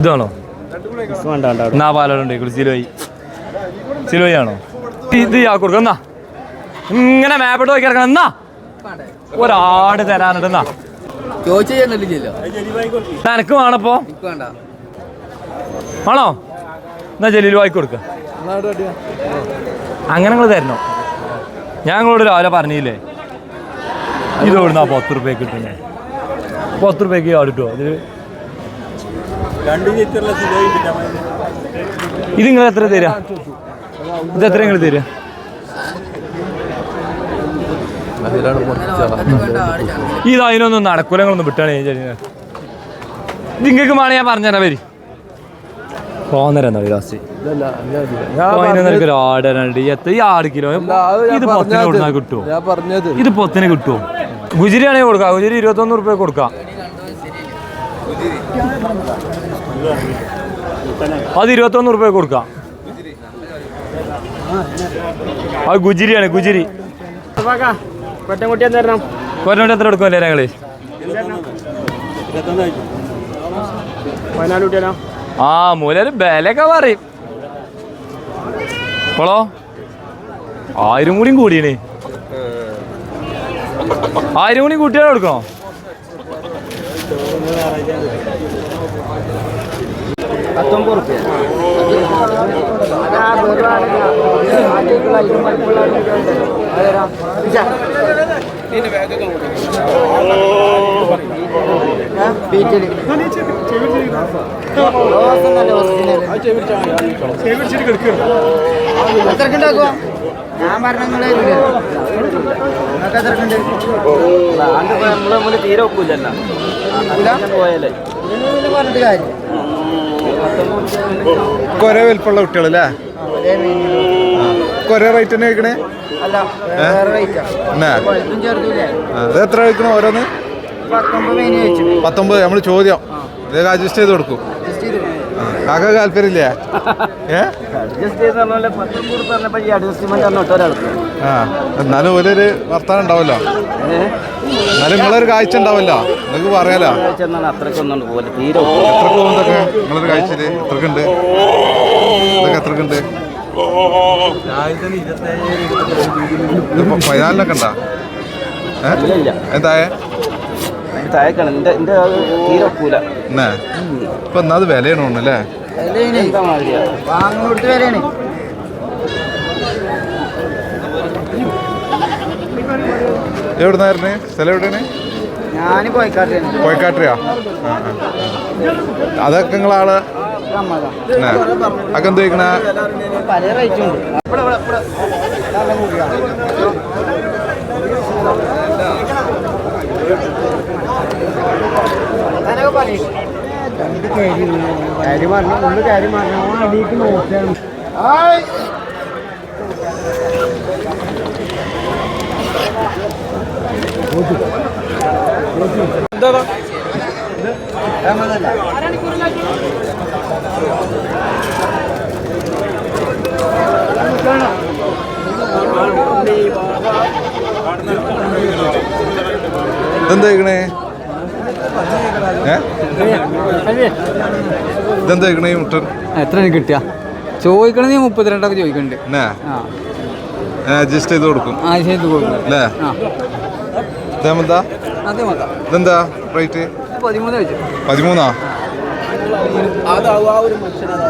ഇതാണോ? എന്നാ പാലോടുണ്ട് സിലോയി സിലോയി ആണോ ഇത് കൊടുക്കാം എന്നാ? ഇങ്ങനെ മാപ്പിട്ട് നോക്കി കിടക്കണം എന്നാ? ഒരാട് തരാനുണ്ട് എന്നാ? വേണപ്പോ എനിക്ക് വേണ്ട. ആണോ എന്നാ ജലീൽ വായി കൊടുക്ക. അങ്ങനെ നിങ്ങൾ തരണോ? ഞാൻ നിങ്ങളോട് രാവിലെ പറഞ്ഞില്ലേ? ഇത് കൊടുന്നാ പത്ത് റുപ്യ കിട്ടുന്നേ? പത്ത് റുപ്യക്ക് ആടിട്ടോ ഇതിൽ ഇത് നിങ്ങൾ എത്ര തരാ? ഇത് എത്ര നിങ്ങൾ തരാ? ഇത് അതിനൊന്നും നടക്കൂല നിങ്ങളൊന്നും വിട്ടാണ് നിങ്ങൾക്ക് വേണേ ഞാൻ പറഞ്ഞുതരാം വരി. പോന്നരം ലാസ്റ്റ് പതിനൊന്നരക്ക് ഒരു ആടനുണ്ട് എത്ര? ഈ ആറ് കിലോ. ഇത് പൊത്തിനെ കൊടുക്കാൻ കിട്ടുമോ ഇത് പൊത്തിനെ കിട്ടുമോ ഗുജിരി ആണെങ്കിൽ കൊടുക്കാം. ഗുജിരി ഇരുപത്തൊന്ന് റുപ്യ കൊടുക്കാം. അത് ഇരുപത്തൊന്ന് റുപ്യ കൊടുക്കാം. അത് ഗുജിരിയാണ് ഗുജിരി. കൊറ്റൻകുട്ടി എത്ര എടുക്കും എടുക്കുമല്ലേ ഞങ്ങൾ? ആ മൂലര് ബലൊക്കെ പറയും. ഇപ്പോളോ? ആയിരം കൂടിയും കൂടിയണേ ആയിരം കൂടി കൂട്ടിയാൽ എടുക്കണോ? പത്തൊമ്പത് റുപ്യ ഞാൻ പറഞ്ഞ നമ്മളെ മുന്നിൽ തീരെ ഒക്കൂലല്ലോ പോയാലേ പറഞ്ഞിട്ട് കാര്യം കൊറേ വലിപ്പമുള്ള കുട്ടികളല്ലേ? കൊര റേറ്റ് തന്നെ കഴിക്കണേ അത് എത്ര കഴിക്കണം ഓരോന്ന്? പത്തൊമ്പത് നമ്മൾ ചോദ്യം. ഇതൊക്കെ അഡ്ജസ്റ്റ് ചെയ്ത് കൊടുക്കും. കാക്ക താല്പര്യമില്ലേ? എന്നാലും ഒരു വർത്താനം ഉണ്ടാവല്ലോ എന്നാലും നിങ്ങളൊരു കാഴ്ച ഉണ്ടാവല്ലോ. നിങ്ങൾക്ക് പറയാലോ? ചെന്നാൽ അത്രയ്ക്കൊന്നും പോലെ തീരെ. എത്ര പോകുന്നതൊക്കെ നിങ്ങളൊരു കാഴ്ചയിൽ? എത്രക്കുണ്ട്? ഇതൊക്കെ എത്രക്കുണ്ട്? ഇതിപ്പോ പതിനാലിനൊക്കെ ഉണ്ടാ? ഏ? ഇല്ല ഇല്ല. എന്തായേ? താഴേക്കാണ്. എന്റെ അത് തീരെ ഒക്കൂല. എന്നാ? ഇപ്പൊ എന്നാ അത് വിലയാണ് തോന്നുന്നു അല്ലേ? എന്താ മാതിരിയാ? വാങ്ങുന്നിടത്ത് വരെയാണ് എവിടുന്നായിരുന്നു? സ്ഥലം എവിടെയാണ്? ആ. അതൊക്കെ നിങ്ങളാൾ. അങ്ങനെയൊക്കെ പറയും. കാര്യം പറഞ്ഞു? ഉള്ളു കാര്യം പറഞ്ഞു? ഓൻ നോക്കിയാണ്. ഇതെന്താ ചോദിക്കണേ ഏ? ഇതെന്താ ചോദിക്കണേ ഈ മുട്ടൻ? എത്ര കിട്ടിയ? ചോദിക്കണത് മുപ്പത്തിരണ്ടൊക്കെ ചോദിക്കണ്ട്. അഡ്ജസ്റ്റ് ചെയ്ത് കൊടുക്കും. ചെയ്ത് കൊടുക്കും. അല്ലേ ഇതെന്താ ഇതെന്താ റേറ്റ് പതിമൂന്നാ അതാവും ആ ഒരു വില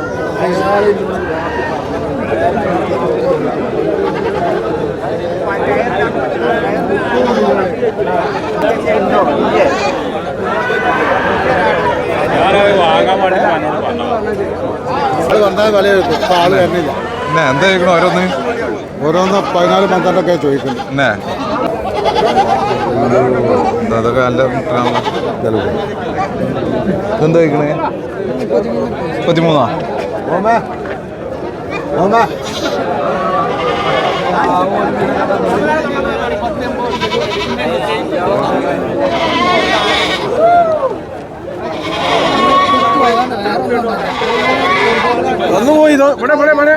എന്താ ചോദിക്കണോ ഓരോന്ന്? ഓരോന്ന് പതിനാല് പന്ത്രണ്ടൊക്കെ ചോദിക്കുന്നു. എന്നാ? അതൊക്കെ നല്ല ഇതെന്താ ചോദിക്കണേ? പതിമൂന്നാ? ഓമേ. ഓമേ. ഒന്ന് പോയി ഇവിടെ ഇവിടെ ഇവിടെ.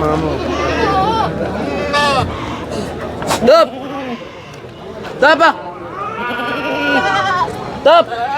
മാമോ Stop! Stop! Stop!